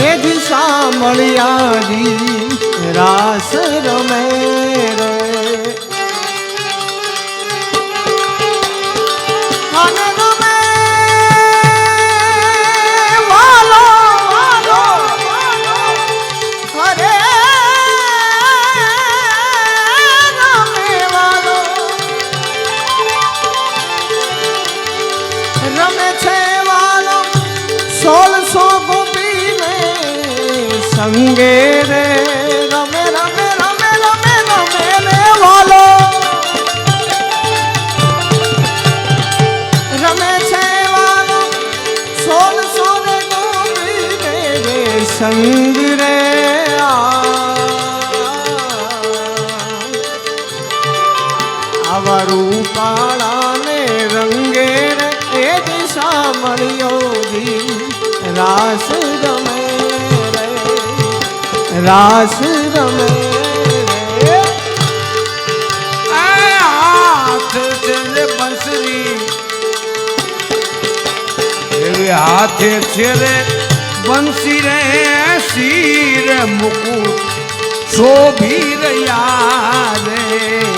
એ જ સાંભળ્યાજી રાસ રમે સંગે રે રમે રાસ રમે હાથ છે બંસરી. એવી હાથે છે રે બંસી રે, શીર મુકુટ શોભી રહ્યા રે.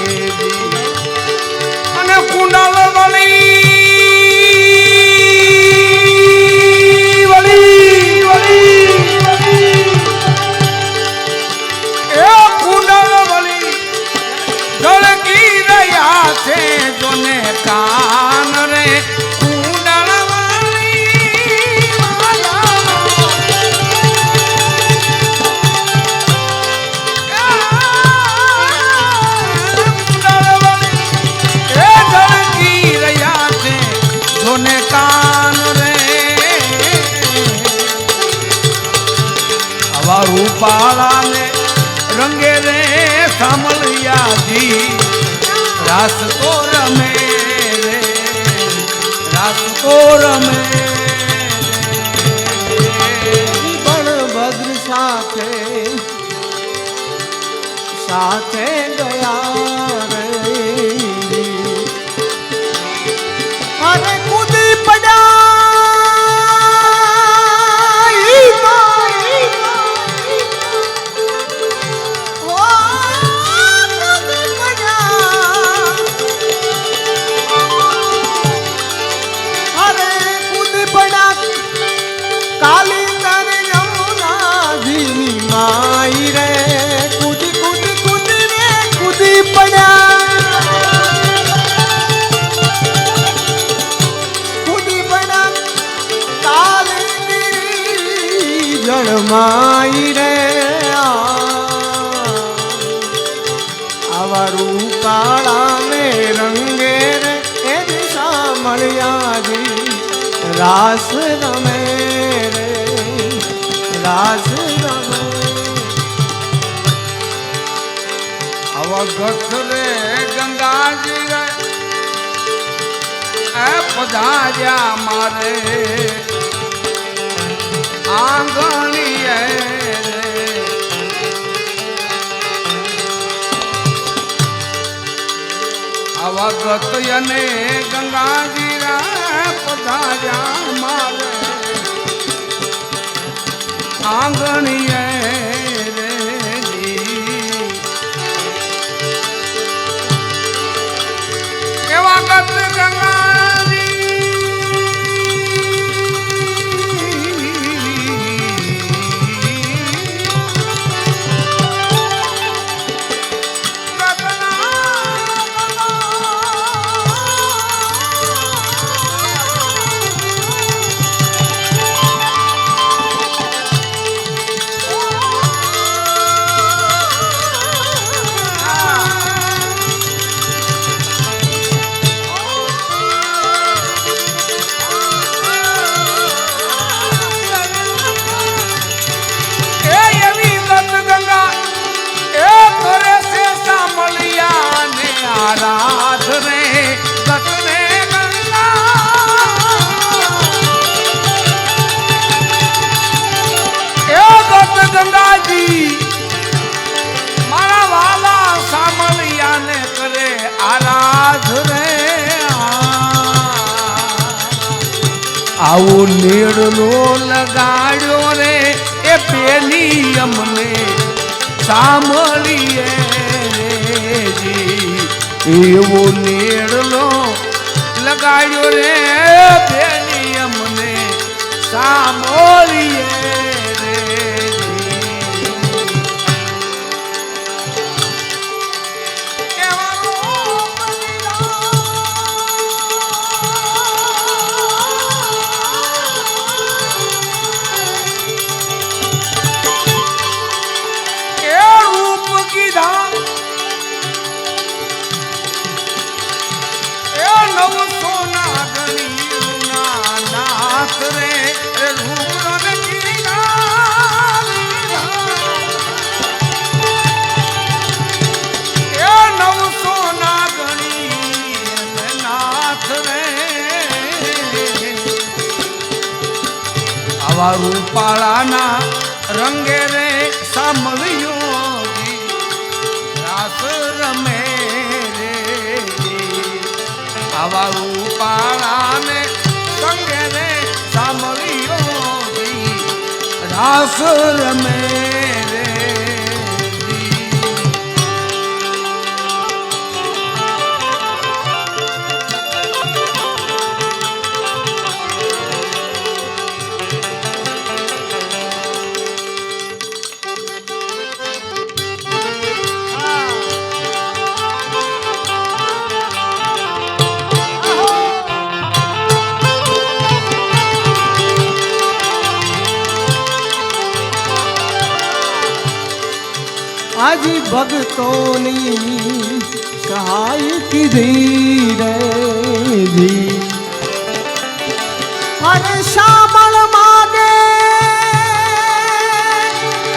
રૂપાળાને રંગે રે સામલિયાજી. રાસ તો રમે રે, રાસ તો રમે બળભદ્ર સાથે સાથે ગયા. કાલી તર યમુનાજીની માઈ રે, કૂદી કૂદી કૂદી રે કૂદી પડ્યા. કૂદી પડ્યા રાસ રમે. રાસ રમે અવગત રે ગંગાજી રે, એ પધાર્યા મારે. આંગણીએ અવગત અને ગંગાજી પધાર્યા મારે. આંગણીએ આવો નીડલો લગાડ્યો રે, એ પેલી અમને સાંભળીએ એવું નેડલો લગાડ્યો રે પેલી અમને સાંભળીએ આવા રૂપાળાના રંગે રે સાંભળ્યો રાસ રમે રે આવા રૂપાળાને રંગે રે સાંભળ્યો રાસ રમે આજી ભગતોની સહાય કીધી રે અરે શામળ માગે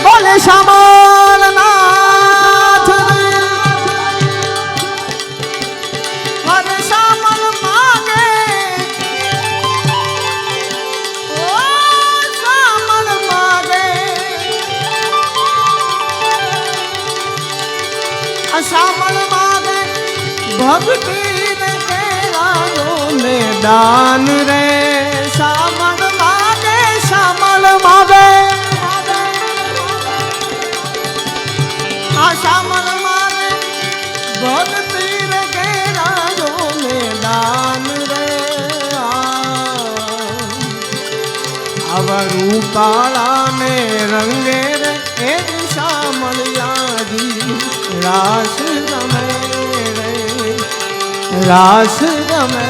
બોલે શામળ દાન રે સામળ માગે સામળ માગે. આ સામળ માગે ભક્તિ ને કેળાનો મે દાન રે. આવા રૂપાળા ને રંગે રે, એ દિશા યાદી રાસ રમે રે. રાસ રમે